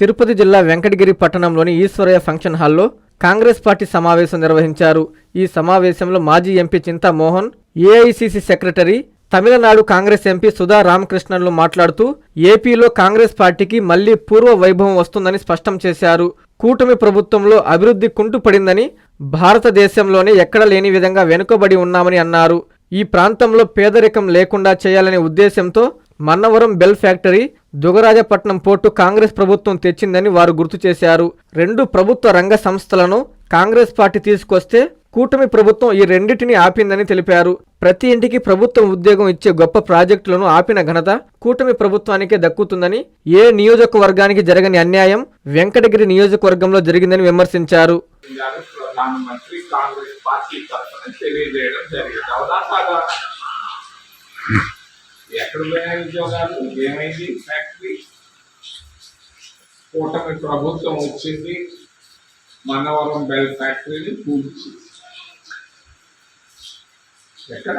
తిరుపతి జిల్లా వెంకటగిరి పట్టణంలోని ఈశ్వరయ్య ఫంక్షన్ హాల్లో కాంగ్రెస్ పార్టీ సమావేశం నిర్వహించారు. ఈ సమావేశంలో మాజీ MP Chinta Mohan AICC secretary Tamil Nadu Congress MP Sudha రామకృష్ణన్లు మాట్లాడుతూ ఏపీలో కాంగ్రెస్ పార్టీకి మళ్ళీ పూర్వ వైభవం వస్తుందని స్పష్టం చేశారు. కూటమి ప్రభుత్వంలో అభివృద్ధి కుంటుపడిందని భారతదేశంలోనే ఎక్కడ లేని విధంగా వెనుకబడి ఉన్నామని అన్నారు. ఈ ప్రాంతంలో పేదరికం లేకుండా చేయాలనే ఉద్దేశంతో Mannavaram BEL factory Dugarajapatnam port Congress ప్రభుత్వం తెచ్చిందని వారు గుర్తు చేశారు. రెండు ప్రభుత్వ రంగ సంస్థలను కాంగ్రెస్ పార్టీ తీసుకొస్తే కూటమి ప్రభుత్వం ఈ రెండింటిని ఆపిందని తెలిపారు. ప్రతి ఇంటికి ప్రభుత్వం ఉద్యోగం ఇచ్చే గొప్ప ప్రాజెక్టులను ఆపిన ఘనత కూటమి ప్రభుత్వానికే దక్కుతుందని ఏ నియోజకవర్గానికి జరగని అన్యాయం వెంకటగిరి నియోజకవర్గంలో జరిగిందని విమర్శించారు. కాంగ్రెస్ పార్టీ ఎక్కడ పోయిన ఉద్యోగాలు? ఏమైంది? ఫ్యాక్టరీ కూటమి ప్రభుత్వం వచ్చింది. మనవరం బెల్ ఫ్యాక్టరీని పూర్తి ఎక్కడ?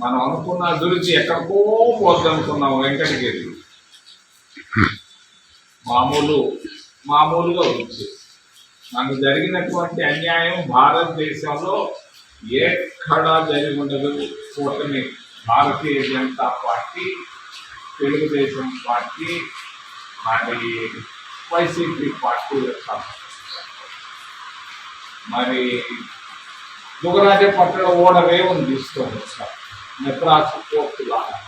మనం అనుకున్న అభిరుచి ఎక్కడికో పోద్దనుకున్నాం వెంకటగిరి. మామూలు మామూలుగా వచ్చి మనకు జరిగినటువంటి అన్యాయం భారతదేశంలో ఎక్కడా జరిగి ఉండదు కూటమి. భారతీయ జనతా పార్టీ తెలుగుదేశం పార్టీ మరి వైసీపీ పార్టీ యొక్క మరి దుగరాజ పట్ల ఓడవే ఉంది తీసుకొని వచ్చారు మెత్రాసు కోర్టు లాగా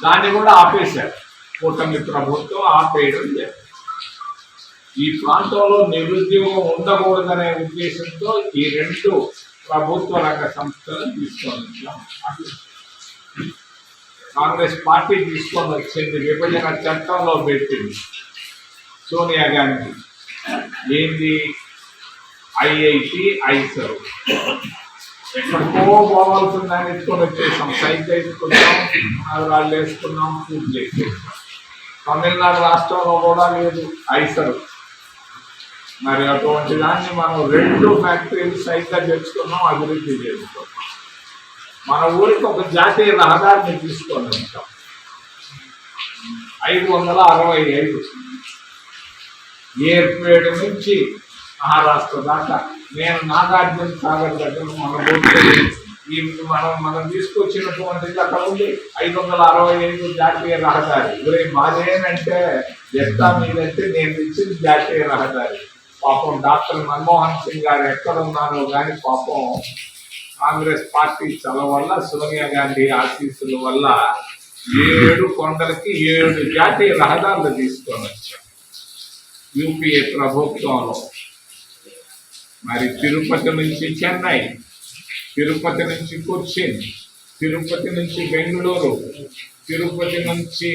దాన్ని కూడా ఆపేశారు. కూటమి ప్రభుత్వం ఆపేయడం జరిగింది. ఈ ప్రాంతంలో నిరుద్యోగం ఉండకూడదనే ఉద్దేశంతో ఈ రెండు ప్రభుత్వ రంగ సంస్థలను తీసుకొని వచ్చాం. కాంగ్రెస్ పార్టీ తీసుకొని వచ్చింది. విభజన చట్టంలో పెట్టింది. సోనియా గాంధీ. ఏంది? IIT IISER. ఎక్కడికో పోవాల్సిందని ఎత్తుకొని వచ్చేసాం. సైకిల్ వేసుకున్నాం వాళ్ళు వేసుకున్నాం. పూజ చేసేసాం. తమిళనాడు రాష్ట్రంలో కూడా లేదు ఐసరు. మరి అటువంటి దాన్ని మనం రెండు ఫ్యాక్టరీలు సైకిల్ తెచ్చుకున్నాం అభివృద్ధి చేసుకున్నాం మన ఊరికి ఒక జాతీయ రహదారిని తీసుకొని ఐదు వందల అరవై ఐదు. ఏర్పేడు నుంచి మహారాష్ట్ర దాకా నేను నాగార్జున సాగర్ దగ్గర మన ఊరికి ఈ మనం మనం తీసుకొచ్చినటువంటిది అక్కడ ఉంది. ఐదు వందల అరవై ఐదు జాతీయ రహదారి. ఒరే మాదేనంటే ఎంత మీదంటే నేను ఇచ్చింది జాతీయ రహదారి. పాపం డాక్టర్ మన్మోహన్ సింగ్ గారు ఎక్కడ ఉన్నారో కానీ పాపం కాంగ్రెస్ పార్టీ చల వల్ల సోనియా గాంధీ ఆశీస్సుల వల్ల ఏడు కొండలకి ఏడు జాతీయ రహదారులు తీసుకొని వచ్చాం యూపీఏ ప్రభుత్వంలో. మరి తిరుపతి నుంచి చెన్నై తిరుపతి నుంచి కొచ్చిన్ తిరుపతి నుంచి బెంగళూరు తిరుపతి నుంచి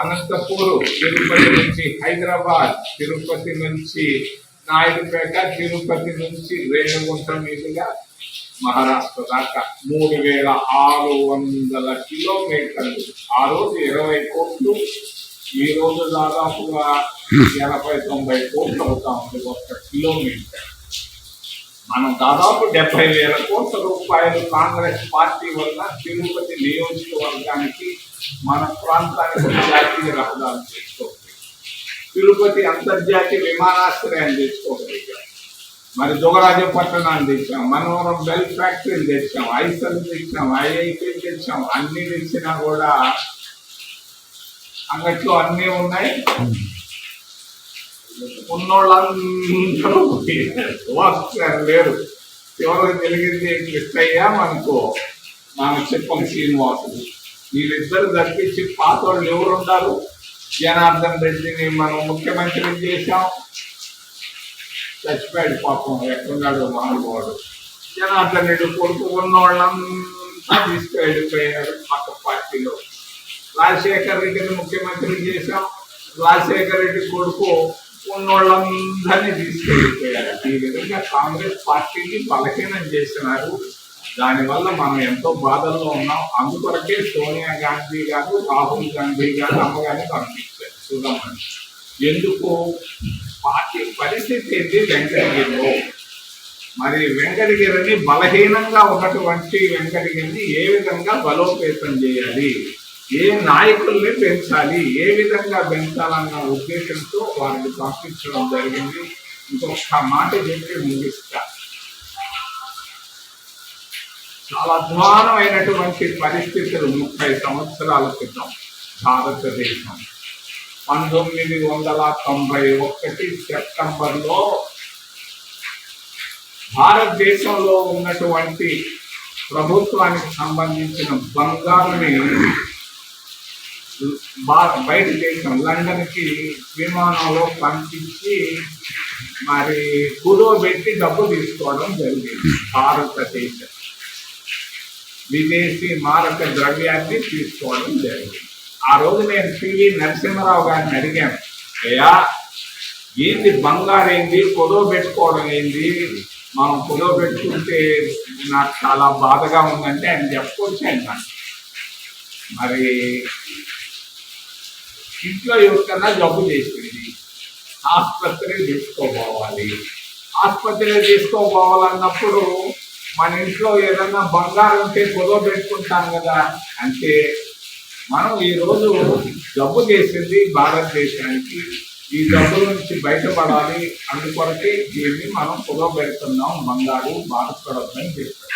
అనంతపూరు తిరుపతి నుంచి హైదరాబాద్ తిరుపతి నుంచి నాయుడుపేట తిరుపతి నుంచి రేణుగుంట మీదుగా మహారాష్ట్ర దాకా మూడు వేల ఆరు వందల కిలోమీటర్లు. ఆ రోజు ఇరవై కోట్లు. ఈ రోజు దాదాపుగా ఎనభై తొంభై కోట్లు అవుతా ఉంది ఒక్క కిలోమీటర్. మనం దాదాపు డెబ్బై వేల కోట్ల రూపాయలు కాంగ్రెస్ పార్టీ వల్ల తిరుపతి నియోజకవర్గానికి మన ప్రాంతానికి జాతీయ రహదారి చేసుకోవచ్చు తిరుపతి అంతర్జాతీయ విమానాశ్రయాన్ని తెచ్చుకోగలిగాం మరి దుగరాజపట్నాన్ని తెచ్చాం. మనోహరం బెల్ ఫ్యాక్టరీని తెచ్చాం. ఐసల్ తెచ్చాం. ఐఐటి తెచ్చాం. అన్ని తెచ్చినా కూడా అంగట్లో అన్నీ ఉన్నాయి. ఉన్నోళ్ళందరూ లేరు. చివరికి తెలిగింది కృష్ణయ్య మనకు? మన చెప్పం శ్రీనివాసులు వీళ్ళిద్దరు తప్పించి పాత వాళ్ళు ఎవరుండారు? జనార్దన్ రెడ్డిని మనం ముఖ్యమంత్రిని చేశాం. చచ్చిపోయాడు పాపం ఎక్కడున్నాడు మహానుభావుడు జనార్దన్ రెడ్డి కొడుకు ఉన్నోళ్ళంతా తీసుకువెళ్ళిపోయినాడు పక్క పార్టీలో. రాజశేఖర్ రెడ్డిని ముఖ్యమంత్రి చేశాం. రాజశేఖర్ రెడ్డి కొడుకు ఉన్నోళ్ళందరినీ తీసుకెళ్ళిపోయారు. ఈ విధంగా కాంగ్రెస్ పార్టీని బలహీనం చేసినారు. దానివల్ల మనం ఎంతో బాధల్లో ఉన్నాం. అందుకొరకే సోనియా గాంధీ గారు రాహుల్ గాంధీ గారు అమ్మగారిని పంపించారు. చూడమని ఎందుకు? పార్టీ పరిస్థితి ఏంటి? వెంకటగిరిలో. మరి వెంకటగిరిని బలహీనంగా ఉన్నటువంటి వెంకటగిరిని ఏ విధంగా బలోపేతం చేయాలి? ఏ నాయకుల్ని పెంచాలి? ఏ విధంగా పెంచాలన్న ఉద్దేశంతో వారిని పంపించడం జరిగింది. ఇంకొక మాట చెప్పి ముగిస్తారు అధ్వానమైనటువంటి పరిస్థితులు ముప్పై సంవత్సరాల క్రితం భారతదేశం. పంతొమ్మిది వందల తొంభై ఒకటి సెప్టెంబర్లో భారతదేశంలో ఉన్నటువంటి ప్రభుత్వానికి సంబంధించిన బంగారుని బయట దేశం లండన్కి విమానంలో పంపించి మరి కుదోబెట్టి డబ్బు తీసుకోవడం జరిగింది భారతదేశం. విదేశీ మారక ద్రవ్యాన్ని తీసుకోవడం జరిగింది. ఆ రోజు నేను పివి నరసింహరావు గారిని అడిగాను అయ్యా ఏంది బంగారు ఏంది? కుదవ పెట్టుకోవడం ఏంది? మనం కుదవ పెట్టుకుంటే నాకు చాలా బాధగా ఉందంటే ఆయన చెప్పుకొచ్చాను నాకు మరి ఇంట్లో ఎవరికన్నా జబ్బు చేసింది ఆసుపత్రి తీసుకోపోవాలి. ఆసుపత్రిలో తీసుకోపోవాలన్నప్పుడు మన ఇంట్లో ఏదన్నా బంగారం ఉంటే కుదవ పెట్టుకుంటాం కదా అంటే మనం ఈరోజు డబ్బు చేసింది భారతదేశానికి. ఈ డబ్బు నుంచి బయటపడాలి అందుకొరకే దీన్ని మనం కుదవ పెడుతున్నాం బంగారు బాధపడద్దని చెప్పారు.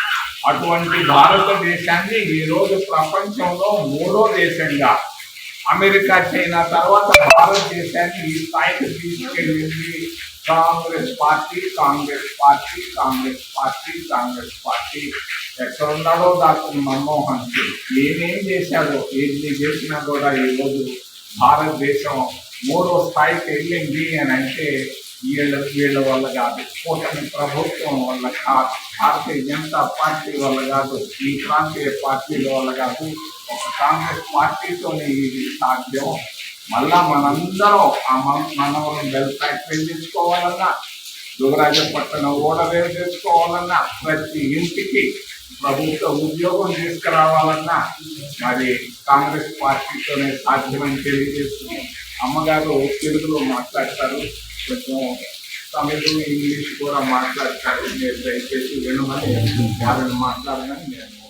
అటువంటి భారతదేశాన్ని ఈరోజు ప్రపంచంలో మూడో దేశంగా అమెరికా చైనా తర్వాత భారతదేశాన్ని ఈ స్థాయికి తీసుకెళ్ళింది Congress party Congress party Congress party Congress party ఎక్కడ ఉన్నాడో డాక్టర్ మన్మోహన్ సింగ్ ఏమేం చేశాడో ఏది చేసినా కూడా ఈరోజు భారతదేశం మూడో స్థాయికి వెళ్ళింది అని అంటే వీళ్ళ వీళ్ళ వల్ల కాదు కూటమి ప్రభుత్వం వల్ల కాదు భారతీయ జనతా పార్టీ వల్ల కాదు ఈ ప్రాంతీయ పార్టీల వల్ల కాదు ఒక కాంగ్రెస్ పార్టీతోనే ఇది సాధ్యం మళ్ళా మనందరం ఆ మన- మనవరం బెల్ ఫ్యాక్టరీ తెచ్చుకోవాలన్నా దుగరాజపట్నం ఓడరేవు చేసుకోవాలన్నా ప్రతి ఇంటికి ప్రభుత్వ ఉద్యోగం తీసుకురావాలన్నా మరి కాంగ్రెస్ పార్టీతోనే సాధ్యమని తెలియజేస్తూ అమ్మగారు తెలుగులో మాట్లాడతారు. కొంచెం తమిళ ఇంగ్లీష్ కూడా మాట్లాడతారు. మీరు దయచేసి వినమని వారిని మాట్లాడమని నేను